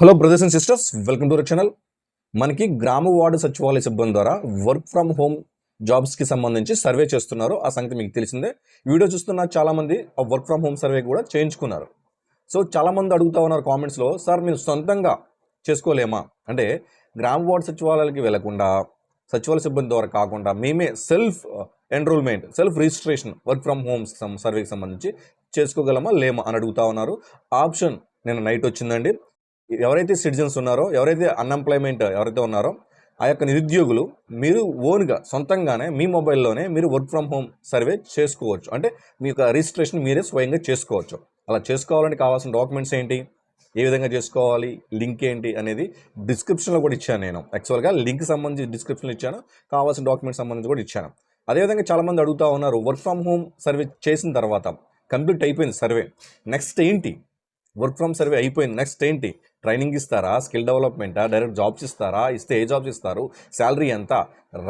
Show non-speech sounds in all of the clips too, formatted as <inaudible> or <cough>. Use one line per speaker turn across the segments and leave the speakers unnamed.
Hello brothers and sisters welcome to our channel మనకి గ్రామ ward సచివాలయ సిబ్బంది ద్వారా వర్క్ ఫ్రమ్ హోమ్ జాబ్స్కి సంబంధించి సర్వే చేస్తున్నారు. ఆ సంగతి మీకు తెలిసిందే. వీడియో చూస్తున్న చాలామంది ఆ వర్క్ ఫ్రమ్ హోమ్ సర్వే కూడా చేయించుకున్నారు. సో చాలామంది అడుగుతా ఉన్నారు కామెంట్స్లో సార్ మీరు సొంతంగా చేసుకోలేమా? అంటే గ్రామ వార్డు సచివాలయాలకి వెళ్ళకుండా సచివాలయ సిబ్బంది ద్వారా కాకుండా మేమే self enrollment self registration work from home సర్వేకి సంబంధించి చేసుకోగలమా లేమా అని అడుగుతా ఉన్నారు. ఆప్షన్ నేను నైట్ వచ్చిందండి. ఎవరైతే సిటిజన్స్ ఉన్నారో ఎవరైతే అన్ఎంప్లాయ్మెంట్ ఎవరైతే ఉన్నారో ఆ యొక్క నిరుద్యోగులు మీరు ఓన్గా సొంతంగానే మీ మొబైల్లోనే మీరు వర్క్ ఫ్రమ్ హోమ్ సర్వే చేసుకోవచ్చు. అంటే మీ యొక్క రిజిస్ట్రేషన్ మీరే స్వయంగా చేసుకోవచ్చు. అలా చేసుకోవాలని కావాల్సిన డాక్యుమెంట్స్ ఏంటి? ఏ విధంగా చేసుకోవాలి? లింక్ ఏంటి? అనేది డిస్క్రిప్షన్లో కూడా ఇచ్చాను నేను. యాక్చువల్గా లింక్ సంబంధించి డిస్క్రిప్షన్లో ఇచ్చాను. కావాల్సిన డాక్యుమెంట్స్ సంబంధించి కూడా ఇచ్చాను. అదేవిధంగా చాలామంది అడుగుతూ ఉన్నారు వర్క్ ఫ్రమ్ హోమ్ సర్వే చేసిన తర్వాత కంప్లీట్ అయిపోయింది సర్వే నెక్స్ట్ ఏంటి? వర్క్ ఫ్రమ్ సర్వే అయిపోయింది. నెక్స్ట్ ఏంటి? ట్రైనింగ్ ఇస్తారా? స్కిల్ డెవలప్మెంటా? డైరెక్ట్ జాబ్స్ ఇస్తారా? ఇస్తే ఏ జాబ్స్ ఇస్తారు. శాలరీ ఎంత?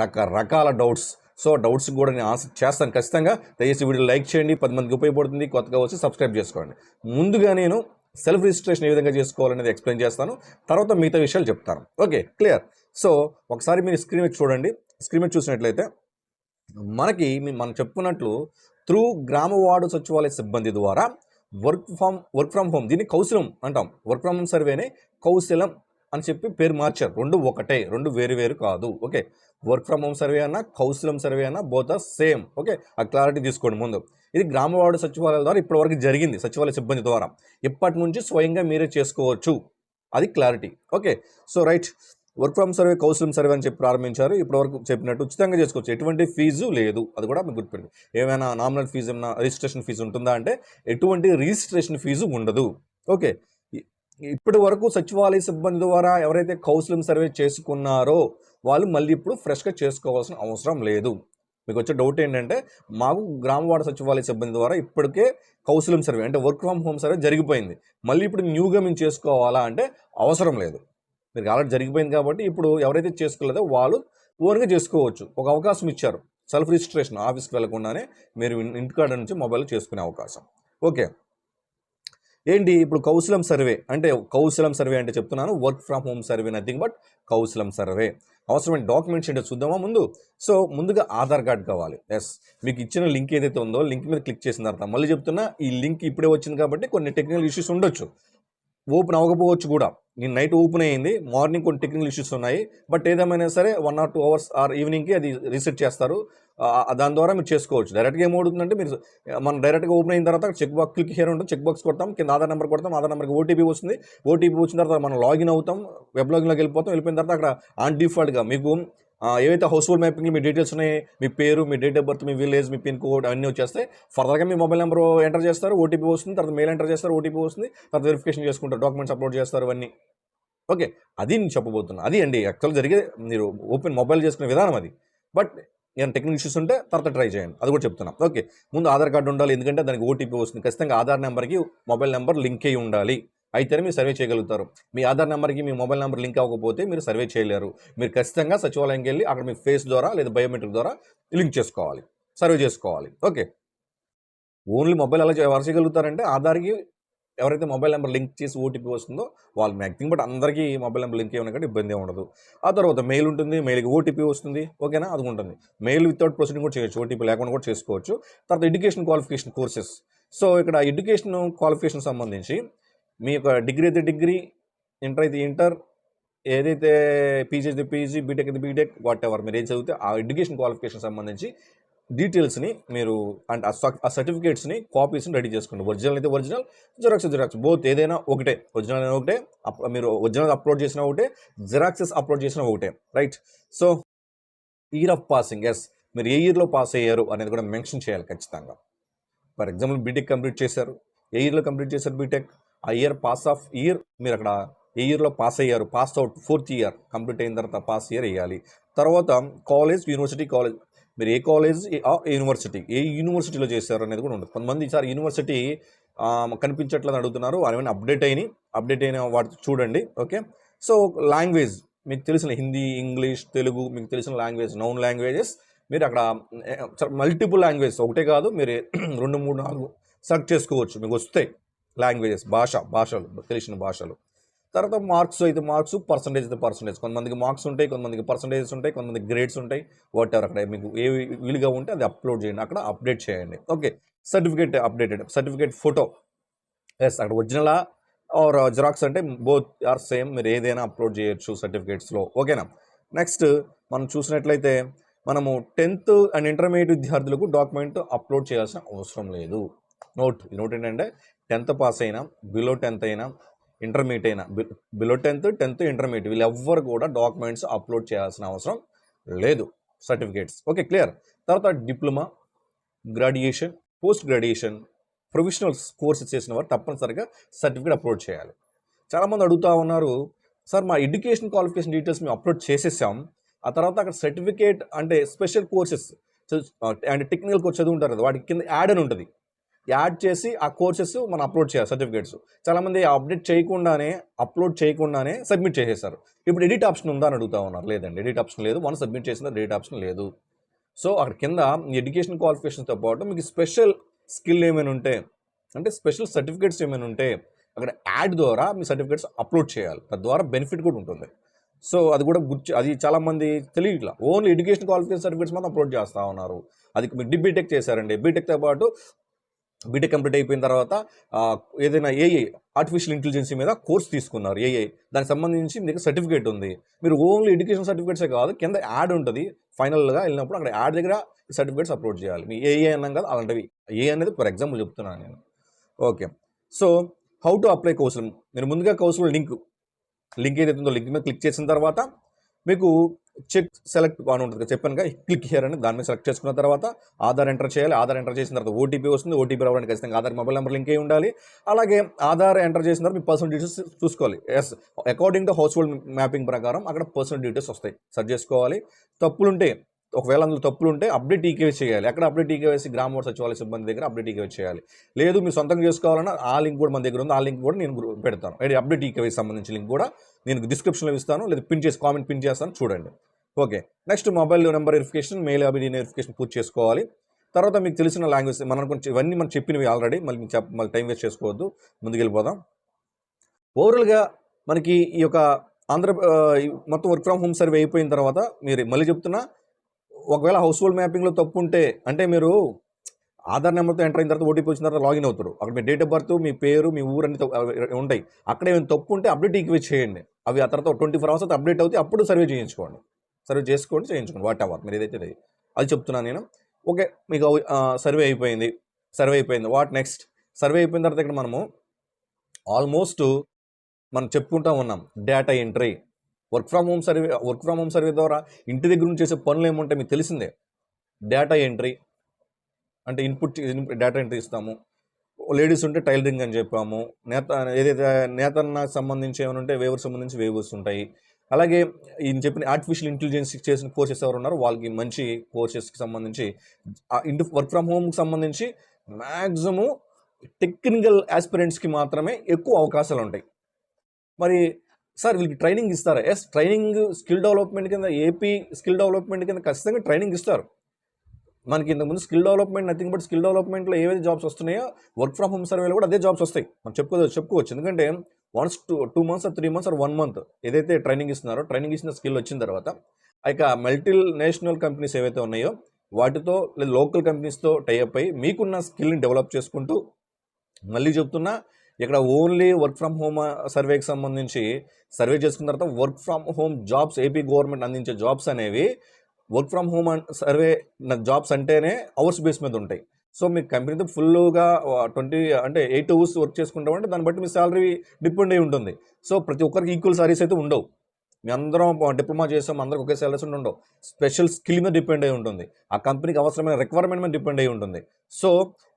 రకరకాల డౌట్స్. సో డౌట్స్ కూడా నేను ఆన్సర్ చేస్తాను. ఖచ్చితంగా దయచేసి వీడియో లైక్ చేయండి. పది మందికి ఉపయోగపడుతుంది. కొత్తగా వచ్చి సబ్స్క్రైబ్ చేసుకోండి. ముందుగా నేను సెల్ఫ్ రిజిస్ట్రేషన్ ఏ విధంగా చేసుకోవాలనేది ఎక్స్ప్లెయిన్ చేస్తాను. తర్వాత మిగతా విషయాలు చెప్తాను. Okay clear. సో ఒకసారి మీరు స్క్రీన్ మీద చూడండి. స్క్రీన్ మీద చూసినట్లయితే మనకి మనం చెప్పుకున్నట్లు త్రూ గ్రామ వార్డు సచివాలయ సిబ్బంది ద్వారా work from work from home. దీన్ని కౌశలం అంటాం. వర్క్ ఫ్రమ్ హోమ్ సర్వేనే కౌశలం అని చెప్పి పేరు మార్చారు. రెండు ఒకటే రెండు వేరు వేరు కాదు. Okay. Work from home survey అన్న కౌశలం సర్వే అన్న బోత్ సేమ్. ఓకే. ఆ క్లారిటీ తీసుకోండి ముందు. ఇది గ్రామ వార్డు సచివాలయాల ద్వారా ఇప్పటివరకు జరిగింది సచివాలయ సిబ్బంది ద్వారా. ఇప్పటి నుంచి స్వయంగా మీరే చేసుకోవచ్చు. అది clarity. Okay. So right. Work from survey counselling survey అని చెప్పి ప్రారంభించారు. ఇప్పటివరకు చెప్పినట్టు ఉచితంగా చేసుకోవచ్చు. ఎటువంటి ఫీజు లేదు. అది కూడా మీకు గుర్తుపెట్టి ఏమైనా నామినల్ ఫీజు ఏమైనా రిజిస్ట్రేషన్ ఫీజు ఉంటుందా అంటే ఎటువంటి రిజిస్ట్రేషన్ ఫీజు ఉండదు. ఓకే. ఇప్పటి వరకు సచివాలయ సిబ్బంది ద్వారా ఎవరైతే కౌన్సిలింగ్ సర్వే చేసుకున్నారో వాళ్ళు మళ్ళీ ఇప్పుడు ఫ్రెష్గా చేసుకోవాల్సిన అవసరం లేదు. మీకు వచ్చే డౌట్ ఏంటంటే మాకు గ్రామవాడ సచివాలయ సిబ్బంది ద్వారా ఇప్పటికే కౌన్సిలింగ్ సర్వే అంటే వర్క్ ఫ్రమ్ హోమ్ సర్వే జరిగిపోయింది. మళ్ళీ ఇప్పుడు న్యూగా మేము చేసుకోవాలా అంటే అవసరం లేదు. మీరు ఆల్రెడీ జరిగిపోయింది కాబట్టి ఇప్పుడు ఎవరైతే చేసుకోలేదో వాళ్ళు ఓన్గా చేసుకోవచ్చు. ఒక అవకాశం ఇచ్చారు. సెల్ఫ్ రిజిస్ట్రేషన్ ఆఫీస్కి వెళ్ళకుండానే మీరు ఇంటికాడ నుంచి మొబైల్ చేసుకునే అవకాశం. ఓకే. ఏంటి? ఇప్పుడు కౌశలం సర్వే అంటే కౌశలం సర్వే అంటే చెప్తున్నాను. Work from home survey nothing but Kaushalam survey. అవసరమైన డాక్యుమెంట్స్ ఏంటో చూద్దామా ముందు? సో ముందుగా ఆధార్ కార్డ్ కావాలి. ఎస్. మీకు ఇచ్చిన లింక్ ఏదైతే ఉందో లింక్ మీద క్లిక్ చేసిన తర్వాత మళ్ళీ చెప్తున్నా ఈ లింక్ ఇప్పుడే వచ్చింది కాబట్టి కొన్ని టెక్నికల్ ఇష్యూస్ ఉండొచ్చు. ఓపెన్ అవ్వకపోవచ్చు కూడా. నేను నైట్ ఓపెన్ అయ్యింది మార్నింగ్ కొన్ని టెక్నికల్ ఇష్యూస్ ఉన్నాయి బట్ ఏదేమైనా సరే one or two hours or ఈవినింగ్కి అది రీసెట్ చేస్తారు. దాని ద్వారా మీరు చేసుకోవచ్చు. డైరెక్ట్గా ఏమవుతుందంటే మీరు మనం డైరెక్ట్గా ఓపెన్ అయిన తర్వాత చెక్ బాక్స్ క్లిక్ హియర్ ఉంటుంది చెక్ బాక్స్ కొడతాం కింద ఆధార్ నెంబర్ కొడతాం ఆధార్ నెంబర్కి ఓటీపీ వస్తుంది. ఓటీపీ వచ్చిన తర్వాత మనం లాగిన్ అవుతాం వెబ్ లాగిన్లోకి వెళ్ళిపోతాం వెళ్ళిపోయిన తర్వాత అక్కడ ఆన్ డిఫాల్ట్గా మీకు ఏవైతే హౌస్ హోల్డ్ మ్యాపింగ్ మీ డీటెయిల్స్ ఉన్నాయి మీ పేరు మీ డేట్ ఆఫ్ బర్త్ మీ విలేజ్ మీ పిన్ కోడ్ అన్నీ వచ్చేస్తాయి. ఫర్దర్గా మీ మొబైల్ నెంబర్ ఎంటర్ చేస్తారు ఓటీపీ వస్తుంది తర్వాత మెయిల్ ఎంటర్ చేస్తారు ఓటీపీ వస్తుంది తర్వాత వెరిఫికేషన్ చేసుకుంటారు డాక్యుమెంట్స్ అప్లోడ్ చేస్తారు అవన్నీ ఓకే అది నేను చెప్పబోతున్నాను అది అండి యాక్చువల్ జరిగే మీరు ఓపెన్ మొబైల్ చేసుకునే విధానం అది. బట్ నేను టెక్నికల్ ఇష్యూస్ ఉంటే తర్వాత ట్రై చేయండి అది కూడా చెప్తున్నా. ఓకే ముందు ఆధార్ కార్డు ఉండాలి ఎందుకంటే దానికి ఓటీపీ వస్తుంది. ఖచ్చితంగా ఆధార్ నెంబర్కి మొబైల్ నెంబర్ లింక్ అయి ఉండాలి. అయితేనే మీరు సర్వే చేయగలుగుతారు. మీ ఆధార్ నెంబర్కి మీ మొబైల్ నెంబర్ లింక్ అవ్వకపోతే మీరు సర్వే చేయలేరు. మీరు ఖచ్చితంగా సచివాలయంకి వెళ్ళి అక్కడ మీ ఫేస్ ద్వారా లేదా బయోమెట్రిక్ ద్వారా లింక్ చేసుకోవాలి. సర్వే చేసుకోవాలి. ఓకే. ఓన్లీ మొబైల్ అలా ఎవరు చేయగలుగుతారంటే ఆధార్కి ఎవరైతే మొబైల్ నెంబర్ లింక్ చేసి ఓటీపీ వస్తుందో వాళ్ళు మ్యాక్సిమం బట్ అందరికీ మొబైల్ నెంబర్ లింక్ ఏమైనా కానీ ఇబ్బంది ఉండదు. ఆ తర్వాత మెయిల్ ఉంటుంది. మెయిల్కి ఓటీపీ వస్తుంది. ఓకేనా? అది ఉంటుంది. మెయిల్ వితౌట్ ప్రొసీడింగ్ కూడా చేయొచ్చు. ఓటీపీ లేకుండా కూడా చేసుకోవచ్చు. తర్వాత ఎడ్యుకేషన్ క్వాలిఫికేషన్ కోర్సెస్. సో ఇక్కడ ఎడ్యుకేషన్ క్వాలిఫికేషన్ సంబంధించి మీ యొక్క డిగ్రీ అయితే డిగ్రీ ఇంటర్ అయితే ఇంటర్ ఏదైతే పీజీ అయితే పీజీ బీటెక్ అయితే బీటెక్ వాట్ ఎవర్ మీరు ఏం చదివితే ఆ ఎడ్యుకేషన్ క్వాలిఫికేషన్ సంబంధించి డీటెయిల్స్ని మీరు అండ్ ఆ ఆ సర్టిఫికేట్స్ని కాపీస్ని రెడీ చేసుకోండి. ఒరిజినల్ అయితే ఒరిజినల్ జిరాక్స్ జిరాక్స్ బోత్ ఏదైనా ఒకటే ఒరిజినల్ అయినా ఒకటే అప్- మీరు ఒరిజినల్ అప్లోడ్ చేసిన ఒకటే జిరాక్సెస్ అప్లోడ్ చేసిన ఒకటే right so year of passing yes మీరు ఏ ఇయర్లో పాస్ అయ్యారు అనేది కూడా మెన్షన్ చేయాలి ఖచ్చితంగా. ఫర్ ఎగ్జాంపుల్ బీటెక్ కంప్లీట్ చేశారు. ఏ ఇయర్లో కంప్లీట్ చేశారు బీటెక్ ఆ ఇయర్ పాస్ ఆఫ్ ఇయర్ మీరు అక్కడ ఏ ఇయర్లో పాస్ అయ్యారు pass out fourth year complete అయిన తర్వాత పాస్ ఇయర్ వేయాలి. తర్వాత కాలేజ్ యూనివర్సిటీ కాలేజ్ మీరు ఏ కాలేజ్ ఆ యూనివర్సిటీ ఏ యూనివర్సిటీలో చేశారు అనేది కూడా ఉంటుంది కొంతమంది ఈసారి యూనివర్సిటీ ఆ, కనిపించట్లేదు అడుగుతున్నారు ఏమైనా అప్డేట్ అయినాయి అప్డేట్ అయిన వాటి చూడండి ఓకే? సో లాంగ్వేజ్ మీకు తెలిసిన హిందీ ఇంగ్లీష్ తెలుగు మీకు తెలిసిన లాంగ్వేజ్ నౌన్ లాంగ్వేజెస్ మీరు అక్కడ మల్టిపుల్ లాంగ్వేజ్ ఒకటే కాదు మీరు <clears throat> రెండు మూడు నాలుగు సెలెక్ట్ చేసుకోవచ్చు మీకు వస్తాయి. లాంగ్వేజెస్ భాష భాషలు తెలిసిన భాషలు. తర్వాత మార్క్స్ అయితే మార్క్స్ పర్సంటేజ్ అయితే పర్సంటేజ్ కొంతమందికి మార్క్స్ ఉంటాయి కొంతమందికి పర్సంటేజెస్ ఉంటాయి కొంతమందికి గ్రేడ్స్ ఉంటాయి. వాట్ ఎవర్ అక్కడ మీకు ఏ వీలుగా ఉంటే అది అప్లోడ్ చేయండి. అక్కడ అప్డేట్ చేయండి. Okay certificate updated certificate photo yes అక్కడ ఒరిజినలా ఆర్ జిరాక్స్ అంటే బోత్ ఆర్ సేమ్ మీరు ఏదైనా అప్లోడ్ చేయొచ్చు సర్టిఫికేట్స్లో ఓకేనా నెక్స్ట్ మనం చూసినట్లయితే మనము టెన్త్ అండ్ ఇంటర్మీడియట్ విద్యార్థులకు డాక్యుమెంట్ అప్లోడ్ చేయాల్సిన అవసరం లేదు. నోట్ ఈ నోట్ ఏంటంటే టెన్త్ పాస్ అయినా బిలో టెన్త్ అయినా ఇంటర్మీడియట్ అయినా బిలో టెన్త్ టెన్త్ ఇంటర్మీడియట్ వీళ్ళు ఎవ్వరు కూడా డాక్యుమెంట్స్ అప్లోడ్ చేయాల్సిన అవసరం లేదు సర్టిఫికేట్స్. Okay clear? తర్వాత diploma graduation post graduation professional courses చేసిన వారు తప్పనిసరిగా సర్టిఫికేట్ అప్లోడ్ చేయాలి. చాలామంది అడుగుతూ ఉన్నారు సార్ మా ఎడ్యుకేషన్ క్వాలిఫికేషన్ డీటెయిల్స్ మేము అప్లోడ్ చేసేసాం ఆ తర్వాత అక్కడ సర్టిఫికేట్ అంటే special courses and technical course చదువుంటారు కదా వాటి కింద యాడ్ అని ఉంటుంది. యాడ్ చేసి ఆ కోర్సెస్ మనం అప్లోడ్ చేయాలి సర్టిఫికేట్స్. చాలామంది అప్డేట్ చేయకుండానే అప్లోడ్ చేయకుండానే సబ్మిట్ చేసేస్తారు. ఇప్పుడు ఎడిట్ ఆప్షన్ ఉందా అని అడుగుతా ఉన్నారు. లేదండి ఎడిట్ ఆప్షన్ లేదు. వన్ సబ్మిట్ చేసిన ఎడిట్ ఆప్షన్ లేదు. సో అక్కడ కింద మీ ఎడ్యుకేషన్ క్వాలిఫికేషన్తో పాటు మీకు స్పెషల్ స్కిల్ ఏమైనా ఉంటే అంటే స్పెషల్ సర్టిఫికేట్స్ ఏమైనా ఉంటే అక్కడ యాడ్ ద్వారా మీ సర్టిఫికేట్స్ అప్లోడ్ చేయాలి. తద్వారా బెనిఫిట్ కూడా ఉంటుంది. సో అది కూడా గుర్తు అది చాలామంది తెలియట్లా ఓన్లీ ఎడ్యుకేషన్ క్వాలిఫికేషన్ సర్టిఫికేట్స్ మాత్రం అప్లోడ్ చేస్తూ ఉన్నారు. అది మీరు బీటెక్ చేశారండి. బీటెక్తో పాటు బీటెక్ కంప్లీట్ అయిపోయిన తర్వాత ఏదైనా ఏఐ ఆర్టిఫిషియల్ ఇంటెలిజెన్సీ మీద కోర్స్ తీసుకున్నారు ఏఐ దానికి సంబంధించి మీకు సర్టిఫికేట్ ఉంది. మీరు ఓన్లీ ఎడ్యుకేషన్ సర్టిఫికేట్సే కాదు కింద యాడ్ ఉంటుంది. ఫైనల్గా వెళ్ళినప్పుడు అక్కడ యాడ్ దగ్గర సర్టిఫికేట్స్ అప్లోడ్ చేయాలి. మీ ఏఏ అన్నాం కదా అలాంటివి. ఏ అనేది ఫర్ ఎగ్జాంపుల్ చెప్తున్నాను నేను. Okay. So how to apply Kaushalam మీరు ముందుగా కౌశలం లింక్ లింక్ ఏదైతే ఉందో లింక్ మీద క్లిక్ చేసిన తర్వాత మీకు చెక్ సెలెక్ట్ అని ఉంటుంది చెప్పాను కదా క్లిక్ హియర్ అని దాని మీద సెలెక్ట్ చేసుకున్న తర్వాత ఆధార్ ఎంటర్ చేయాలి. ఆధార్ ఎంటర్ చేసిన తర్వాత ఓటీపీ వస్తుంది. ఓటీపీ రావడానికి ఖచ్చితంగా ఆధార్ మొబైల్ నెంబర్ లింక్ అయి ఉండాలి. అలాగే ఆధార్ ఎంటర్ చేసిన తర్వాత మీ పర్సనల్ డీటెయిల్స్ చూసుకోవాలి. Yes according to household mapping ప్రకారం అక్కడ పర్సనల్ డీటెయిల్స్ వస్తాయి. సెర్చ్ చేసుకోవాలి. తప్పులుంటే ఒకవేళ అందులో తప్పులు ఉంటే అప్డేట్ ఈకేవై చేయాలి. అక్కడ అప్డేట్ ఈకేవైసీ గ్రామ వార్డు సచివాలయ సిబ్బంది దగ్గర అప్డేట్ ఈకేవై చేయాలి. లేదు మీరు సొంతంగా చేసుకోవాలన్నా ఆ లింక్ కూడా మన దగ్గర ఉంది. ఆ లింక్ కూడా నేను పెడతాను. అంటే అప్డేట్ ఈకేవై సంబంధించిన లింక్ కూడా నేను డిస్క్రిప్షన్లో ఇస్తాను లేదా పిన్ చేసి కామెంట్ పిన్ చేస్తాను చూడండి. Okay next mobile number verification mail ID verification పూర్తి చేసుకోవాలి. తర్వాత మీకు తెలిసిన లాంగ్వేజ్ మనం కొంచెం ఇవన్నీ మనం చెప్పినవి ఆల్రెడీ మళ్ళీ చెప్ప మళ్ళీ టైం వేస్ట్ చేసుకోవద్దు ముందుకెళ్ళిపోదాం. ఓవరాల్గా మనకి ఈ యొక్క ఆంధ్ర మొత్తం వర్క్ ఫ్రమ్ హోమ్ సర్వే అయిపోయిన తర్వాత మీరు మళ్ళీ చెప్తున్నా ఒకవేళ హౌస్ హోల్డ్ మ్యాపింగ్లో తప్పు ఉంటే అంటే మీరు ఆధార్ నెంబర్తో ఎంటర్ అయిన తర్వాత ఓటీపీ వచ్చిన తర్వాత లాగిన్ అవుతారు. అక్కడ మీ డేట్ ఆఫ్ బర్త్ మీ పేరు మీ ఊరు అన్ని ఉంటాయి. అక్కడ ఏమైనా తప్పు ఉంటే అప్డేట్ ఈక్వేట్ చేయండి. అవి ఆ తర్వాత ట్వంటీ ఫోర్ అవర్స్ అప్డేట్ అవుతాయి. అప్పుడు సర్వే చేయించుకోండి. సర్వే చేసుకోండి చేయించుకోండి. వాట్ ఎవర్ మీరు ఏదైతే అది చెప్తున్నాను నేను. ఓకే మీకు సర్వే అయిపోయింది. సర్వే అయిపోయింది. What next? సర్వే అయిపోయిన తర్వాత ఇక్కడ మనము ఆల్మోస్ట్ మనం చెప్పుకుంటా ఉన్నాం. Data entry. Work from home survey work from home survey ద్వారా ఇంటి దగ్గర నుంచి చేసే పనులు ఏముంటాయి మీకు తెలిసిందే. Data entry. అంటే ఇన్పుట్ డేటా ఎంట్రీ ఇస్తాము. లేడీస్ ఉంటే టైలరింగ్ అని చెప్పాము. నేత ఏదైతే నేతన్నకు సంబంధించి ఏమైనా ఉంటే వేవర్స్ సంబంధించి వేవర్స్ ఉంటాయి. అలాగే ఈయన చెప్పిన ఆర్టిఫిషియల్ ఇంటెలిజెన్స్ చేసిన కోర్సెస్ ఎవరు ఉన్నారో వాళ్ళకి మంచి కోర్సెస్కి సంబంధించి ఇంటి వర్క్ ఫ్రమ్ హోమ్కి సంబంధించి మ్యాక్సిమం టెక్నికల్ ఆస్పిరెంట్స్కి మాత్రమే ఎక్కువ అవకాశాలు ఉంటాయి. మరి సార్ వీళ్ళకి ట్రైనింగ్ ఇస్తారా? ఎస్ ట్రైనింగ్ స్కిల్ డెవలప్మెంట్ కింద ఏపీ స్కిల్ డెవలప్మెంట్ కింద ఖచ్చితంగా ట్రైనింగ్ ఇస్తారు. మనకి ఇంతకుముందు skill development nothing but skill డెవలప్మెంట్లో ఏవైతే జాబ్స్ వస్తున్నాయో వర్క్ ఫ్రమ్ హోమ్ సర్వేలో కూడా అదే జాబ్స్ వస్తాయి. మనం చెప్పుకోవచ్చు చెప్పుకోవచ్చు. ఎందుకంటే once two two months or three months or one month ఏదైతే ట్రైనింగ్ ఇస్తున్నారో ట్రైనింగ్ ఇచ్చిన స్కిల్ వచ్చిన తర్వాత ఆ మల్టీ నేషనల్ కంపెనీస్ ఏవైతే ఉన్నాయో వాటితో లేదా లోకల్ కంపెనీస్తో టైఅప్ అయ్యి మీకున్న స్కిల్ని డెవలప్ చేసుకుంటూ మళ్ళీ చెప్తున్నా ఇక్కడ ఓన్లీ వర్క్ ఫ్రమ్ హోమ్ సర్వేకి సంబంధించి సర్వే చేసుకున్న తర్వాత work from home jobs AP government అందించే జాబ్స్ అనేవి work from home survey jobs అంటేనే అవర్స్ బేస్ మీద ఉంటాయి. సో మీ కంపెనీతో ఫుల్గా ట్వంటీ అంటే ఎయిట్ అవర్స్ వర్క్ చేసుకుంటామంటే దాన్ని బట్టి మీ శాలరీ డిపెండ్ అయి ఉంటుంది. సో ప్రతి ఒక్కరికి ఈక్వల్ సారీస్ అయితే ఉండవు. మీ అందరం డిప్లొమా చేసాం అందరికి ఒకే సాలరీస్ ఉండవు. స్పెషల్ స్కిల్ మీద డిపెండ్ అయి ఉంటుంది. ఆ కంపెనీకి అవసరమైన రిక్వైర్మెంట్ మీద డిపెండ్ అయి ఉంటుంది. సో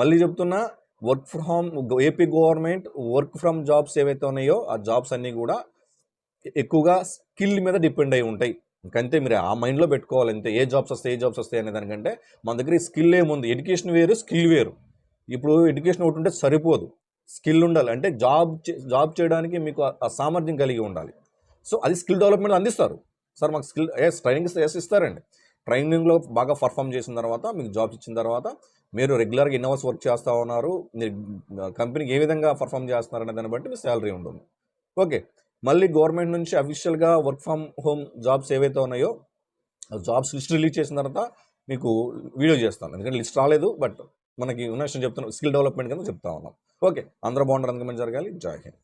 మళ్ళీ చెప్తున్నా work from AP government work from jobs ఏవైతే ఉన్నాయో ఆ జాబ్స్ అన్నీ కూడా ఎక్కువగా స్కిల్ మీద డిపెండ్ అయి ఉంటాయి. ఇంకంతే మీరు ఆ మైండ్లో పెట్టుకోవాలి. అంతే ఏ జాబ్స్ వస్తాయి ఏ జాబ్స్ వస్తాయి అనే దానికంటే మన దగ్గర స్కిల్ ఏముంది? ఎడ్యుకేషన్ వేరు స్కిల్ వేరు. ఇప్పుడు ఎడ్యుకేషన్ ఒకటి ఉంటే సరిపోదు. స్కిల్ ఉండాలి. అంటే జాబ్ జాబ్ చేయడానికి మీకు ఆ- సామర్థ్యం కలిగి ఉండాలి. సో అది స్కిల్ డెవలప్మెంట్ అందిస్తారు. సార్ మాకు స్కిల్ ఎస్ ట్రైనింగ్ ఎస్ ఇస్తారండి. ట్రైనింగ్లో బాగా పర్ఫామ్ చేసిన తర్వాత మీకు జాబ్స్ ఇచ్చిన తర్వాత మీరు రెగ్యులర్గా ఎన్ని అవర్స్ వర్క్ చేస్తూ ఉన్నారు. మీరు కంపెనీకి ఏ విధంగా పర్ఫామ్ చేస్తున్నారు దాన్ని బట్టి మీ శాలరీ ఉంటుంది. ఓకే. మళ్ళీ గవర్నమెంట్ నుంచి అఫీషియల్గా వర్క్ ఫ్రమ్ హోమ్ జాబ్స్ ఏవైతే ఉన్నాయో ఆ జాబ్స్ లిస్ట్ రిలీజ్ చేసిన తర్వాత మీకు వీడియో చేస్తాను. ఎందుకంటే లిస్ట్ రాలేదు బట్ మనకి ఉన్న విషయం చెప్తున్నాం. స్కిల్ డెవలప్మెంట్ కింద చెప్తా ఉన్నాం. ఓకే అందరూ బాగుంటారు అందుకు మంచి జరగాలి జాయ్ హింద్.